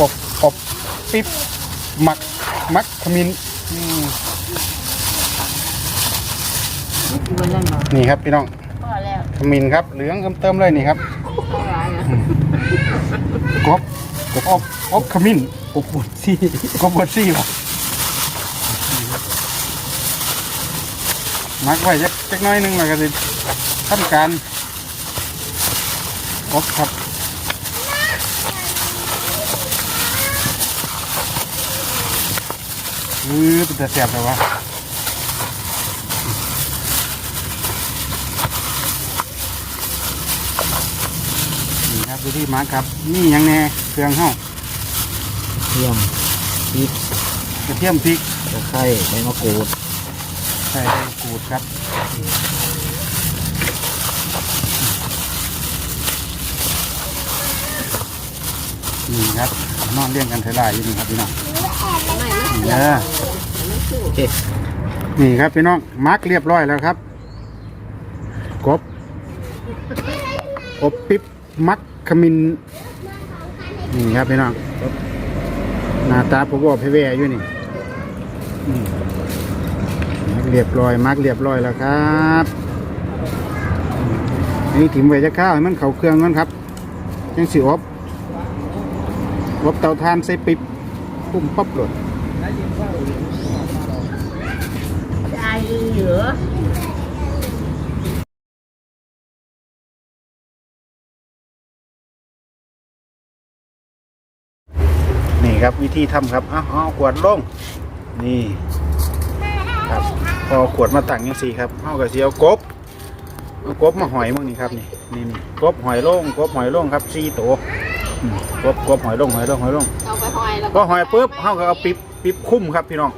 กบอบปิ๊บหมักมักขมิ้นอืมมันนั่นเหรอนี่ครับพี่น้องพอแล้วขมิ้นครับเหลืองเติมๆเลยนี่ครับเท่าไหร่นะกบกบอบอบขมิ้นกบบดซี่กบบดซี่ป่ะมักไว้จักจักหน้อยหนึงแล้วก็สิทำการอบครับ อือเป็นแต่แสบเลยวะนี่ครับดูที่มาร์คครับ นี่ยังแน่เครื่องเฮ้าเทียมพริกกระเทียมพริกตะไคร้ใบมะกรูดใส่กูดครับนี่ครับนอนเลี้ยงกันเทลายอยู่นี่ครับพี่น้อง เออโอเคนี่ครับพี่น้องมาร์กเรียบร้อยแล้วครับกบอบปิ๊บมักขมินนี่ครับพี่น้องหน้าตาผมบอกเพเวอยู่นี่มักเรียบร้อยมักเรียบร้อยแล้วครับนนี้ถิ่มไว้จะข้าวให้มันเขาเครื่องก่นครับยังสิอบอบเตาถ่านใส่ปิ๊บปุ่มปั๊บหลด ใจ เหลือนี่ครับวิธีทำครับเอาเอาขวดลง นี่ครับพอขวดมาตั้งยังสี่ครับเอากระเสียวกบเอากบมาหอยมั่งนี่ครับนี่นี่นี่กบหอยลงกบหอยลงครับสี่ตัวอืมกบกบหอยลงหอยลงหอยลง เอาไปหอยแล้วก็หอยปุ๊บเขาก็เอาปิบปิบคุ้มครับพี่น้อง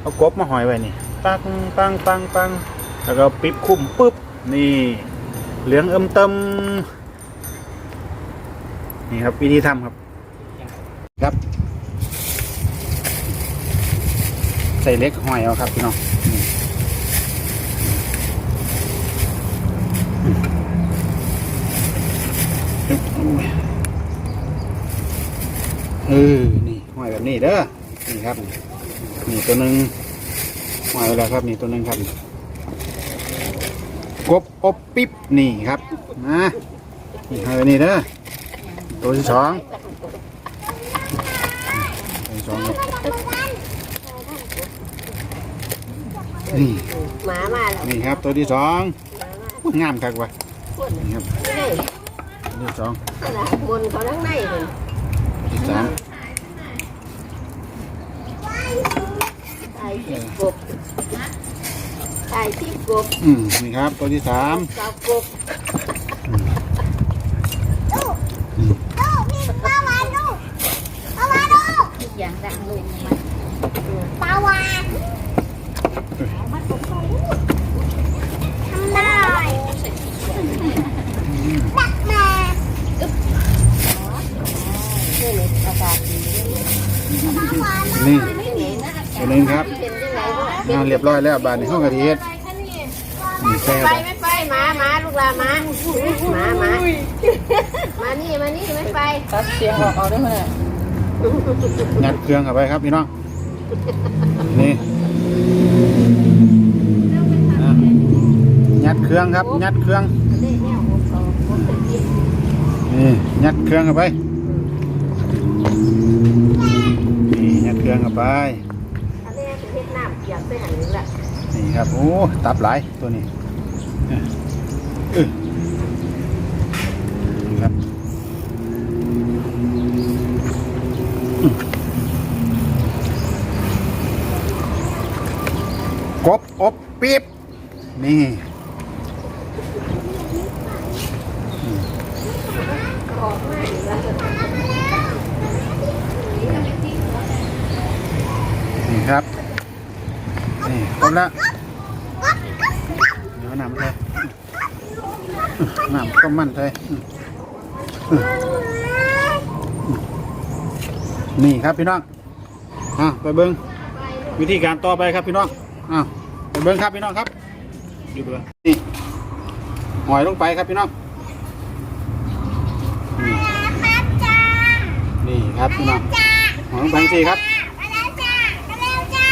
เอากบมาหอยไว้นี่ ปังปังปังปังแล้วก็เอาปิบคุ้มปุ๊บ นี่ เหลืองเอิ่มเติมนี่ครับวิธีทำครับ ครับ ใส่เล็กหอยเอาครับพี่น้องนี่เออ นี่หอยแบบนี้เด้อ นี่ครับ นี่ตัวหนึ่ง หอยไว้แล้วครับนี่ตัวหนึ่งครับกบอบปิ๊บนี่ครับนะนี่หอยแบบนี้เด้อตัวที่สองตัวที่สองครับนี่หมามาแล้วนี่ครับตัวที่สองอุ๊ยงามคักว่ะนี่ครับนี่ตัวที่สองนะบนเขาทั้งในเลยตัวที่สาม ตาย ที่กบตายที่กบอืมนี่ครับ ตัวที่สามเจ้ากบทุกอย่างดังลงมาปาวานนี่ไม่หนีนะตัวหนึงครับ เป็นยังไงวะงานเรียบร้อยแล้วบานในห้องกระเทียดนี่แซ่บไปอะไม่ไปหมาหมาลูกหลานหมาหมาหมามานี่มานี่ไม่ไปตัดเสียงออกเอาได้ไหมยัดเครื่องเข้าไปครับพี่น้องนี่อะยัดเครื่องครับยัดเครื่องนี่ยัดเครื่องเข้าไปนี่ยัดเครื่องเข้าไป หันนึงละนี่ครับ โอ้ ตับหลายตัวนี้เอ้ยเอ้ยนี่ครับอืมกบอบปี๊บนี่นี่ครับ นี่ครบแล้วเดี๋ยวน้ำเลยน้ำก็มั่นเลยนี่ครับพี่น้องอะไปเบิ้งวิธีการต่อไปครับพี่น้องอะไปเบิ้งครับพี่น้องครับอยู่เบิ้งนี่หอยลงไปครับพี่น้องนี่นี่นี่ครับพี่น้องหอยลงไปสิครับ มาแล้วจ้ามาแล้วจ้า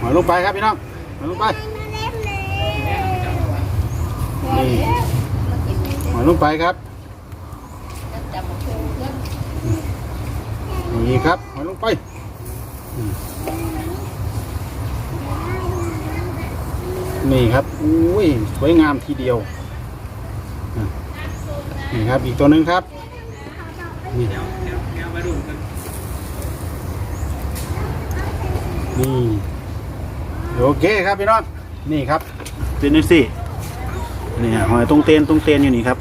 หอย ลงไปครับพี่น้องหอยลงไปนี่หอยลงไปครับนี่ครับหอยลงไปนี่ครับอุ้ยสวยงามทีเดียวนี่ครับอีกตัวหนึ่งครับนี่นี่ โอเคครับพี่น้องนี่ครับเป็นนี่สินี่ฮะหอยตรงเตนตรงเตนอยู่นี่ครับ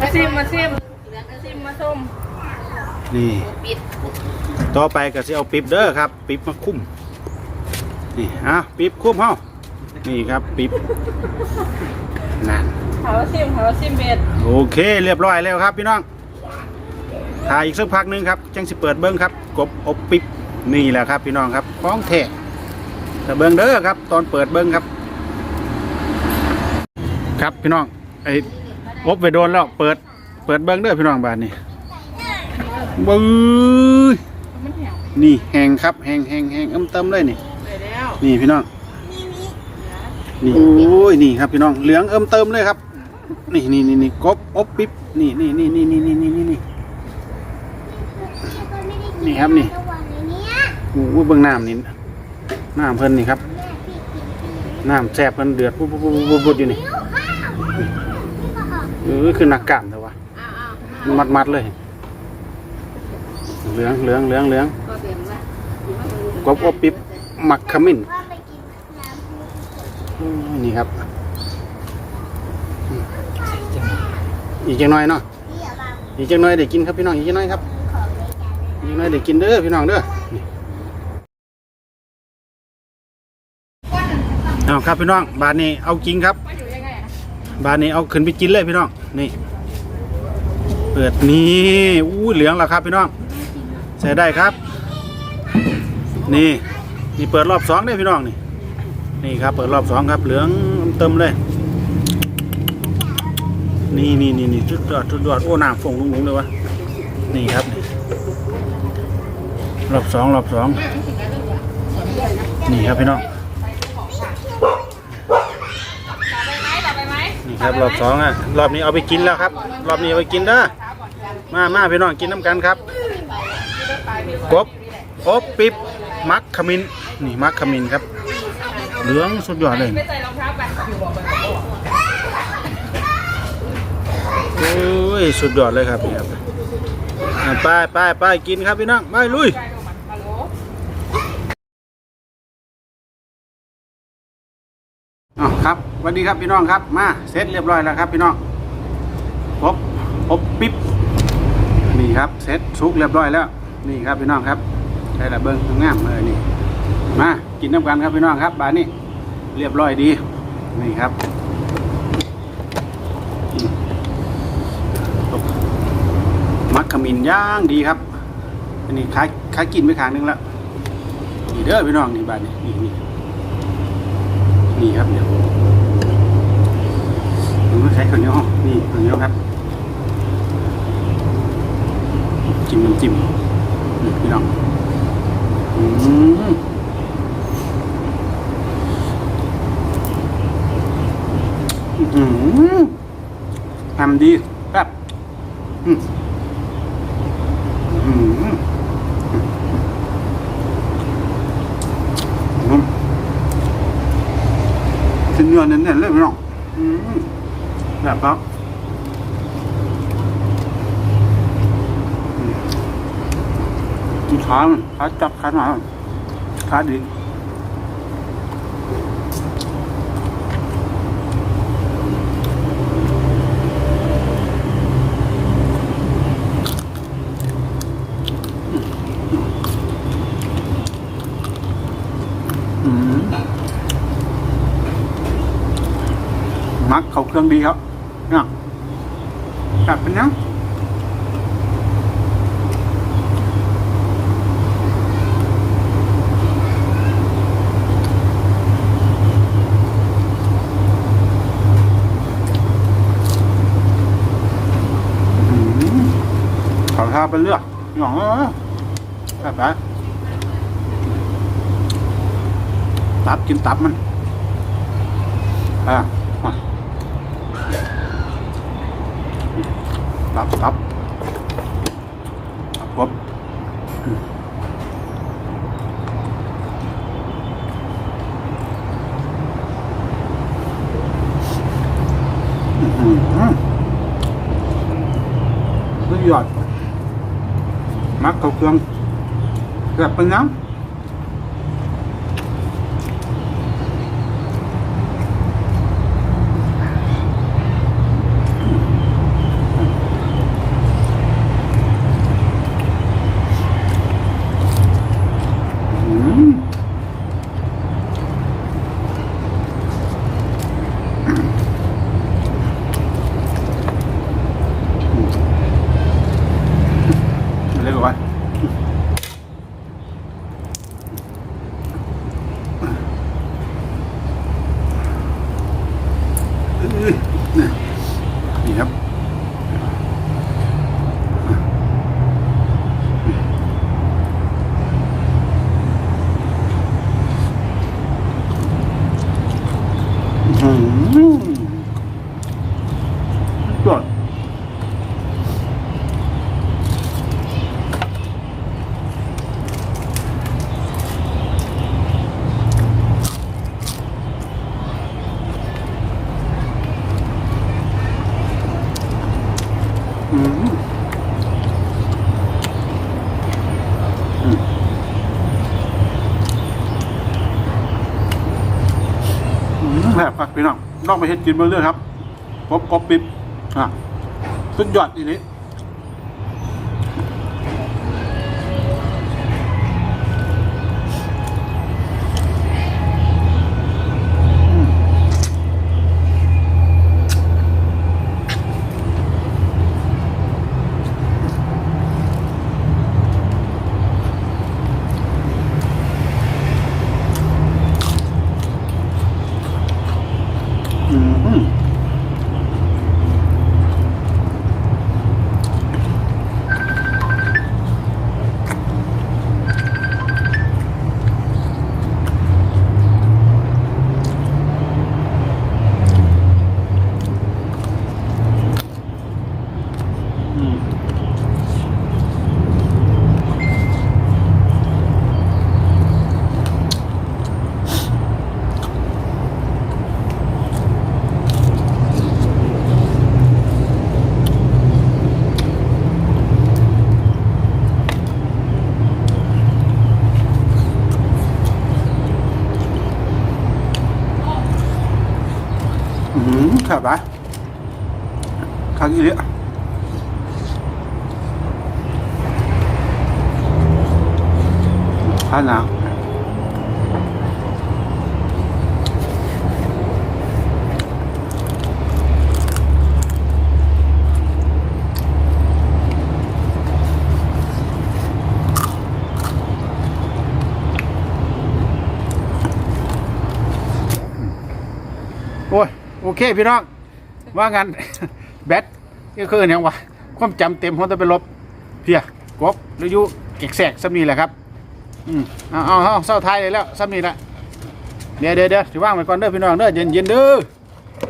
มาซิมมาซิมมาซิมมาส้มนี่ปิดต่อไปก็จะเอาปิ๊บเด้อครับ ปิ๊บมาคุ้มนี่อะปิ๊บคุ้มเฮานี่ครับปิ๊บนั่นหาว่าซิมหาว่าซิมเบ็ดโอเค เรียบร้อยแล้วครับพี่น้อง ถ่ายอีกสักพักหนึงครับจังสิเปิดเบิ้งครับ กบอบปิ๊บนี่แหละครับ พี่น้องครับของแท้แต่เบิ้งเด้อครับ ตอนเปิดเบิ้งครับ ครับพี่น้องไอ้อบไปโดนแล้ว เปิด เปิดเบิ้งเด้อพี่น้องบานนี่บื้อนี่แหงครับแหงแหงแหงเอิ่มเติมเลยนี่นี่พี่น้องนี่โอ้ยนี่ครับพี่น้องเหลืองเอิ่มเติมเลยครับ นี่นี่นี่นี่กบอบปิ๊บนี่นี่นี่นี่นี่นี่นี่นี่ นี่นี่ครับนี่ระหว่างในเนี้ยโอ้ยเบื้องน้ำนี่น้ำเพิ่นนี่ครับน้ำแซ่บเพิ่นเดือดปุ๊บปุ๊บปุ๊บปุ๊บปุ๊บอยู่นี่เออคือนักกล้ามแต่ว่ามัดมัดๆเลย เหลืองเหลืองเหลืองเหลืองก็เปลี่ยนละกบอบปิ๊บหมักขมิ้นว่าไปกินน้ำอืมนี่ครับอืมอีกจังน้อยเนาะที่อย่าบางอีกจังน้อยได้กินครับพี่น้องอีกจังน้อยครับ องเลยกันอีกจังน้อยได้กินเด้อพี่น้องเด้อเอาครับพี่น้อง บานนี้เอาจริงครับว่าอยู่ยังไงอะบานนี้เอาขึ้นไปกินเลยพี่น้อง นี่ เปิดนี่อู้เหลืองแล้วครับพี่น้องใส่ได้ครับ นี่นี่เปิดรอบสองได้พี่น้องนี่นี่ครับ เปิดรอบสองครับ เหลืองเติมเลยนี่นี่นี่นี่ชุดยอดชุดยอดโอ้น้ำฟงลุงลุงเลยวะนี่ครับ รอบสองรอบสองนี่ครับพี่น้องนี่ครับรอบสองอะรอบนี้เอาไปกินแล้วครับ รอบนี้เอาไปกินเด้อมามาพี่น้องกินน้ำกันครับกบอบปิ๊บมักขมินนี่มักขมินครับ เหลืองสุดยอดเลยไม่ใส่รองเท้าไปอยู่บอกไปโอ้ยสุดยอดเลยครับนี่ครับอะไปไปไปกินครับพี่น้องไปลุย วัสดีครับพี่น้องครับมาเสร็จเรียบร้อยแล้วครับ พี่น้องอบอบปิ๊บนี่ครับเสร็จสุกเรียบร้อยแล้ว นี่ครับพี่น้องครับใช่ละเบิ้งงามเลยนี่มากินน้ำกันครับพี่น้องครับบานนี้เรียบร้อยดีนี่ครับมักขมิ้นย่างดีครับอันนี้ขายขายกินไปขางหนึงแล้วนี่เด้อพี่น้องนี่บานนี้นี่นี่นี่ครับเดี๋ยว ใช้ข้าวเหนียวนี่ข้าวเหนียวครับจิ้มน้ำจิ้มนี่พี่น้องอืมอืมทำดีครับอืมอืมอืมชิ้นเนื้อเน้นๆเลยพี่น้อง แบบครับอืมกินขาขาจับขาหนาขาดีอืมมักเขาเครื่องดีครับ น่ะกลับไปนะขอข้าไปเลือกหนอแบบนั้นตับกินตับมัน อะ ตับตับตับครับอื้อหือสุดยอดมักเขาเครื่องแบบเป็นน้ำ เรียกว่า นี่ครับอื้อหือสุดยอดอืมอืมอืมแบบครับพี่น้ องไปเฮ็ดกินเบิ่งเรื่อยครับกบกบปิบอะสุดยอดอีนี้อืมอืมอืมครับปะ ครั้งนี้ข้าหนาวโอ้ย โอเค พี่น้อง ว่างั้น แบต ก็คืออย่างวะความจำเต็มเขาจะไปลบเพียกบหรือยุเก็กแสกซ้ำนี่แหละครับ อืมเอาเอาเอาเศร้าท้ายเลยแล้วซ้ำนี่ละเดี๋ยวเดี๋ยวเดี๋ยวถือว่างไปก่อนเด้อพี่น้องเด้อเย็นเย็นเด้อ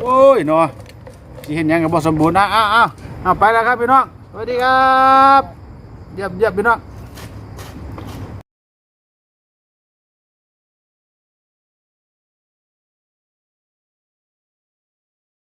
โอ้ยเนาะที่เห็นยังกับบสมบูรณ์นะอ้าเอาเอาไปแล้วครับพี่น้องสวัสดีครับเยี่ยมเยี่ยมพี่น้อง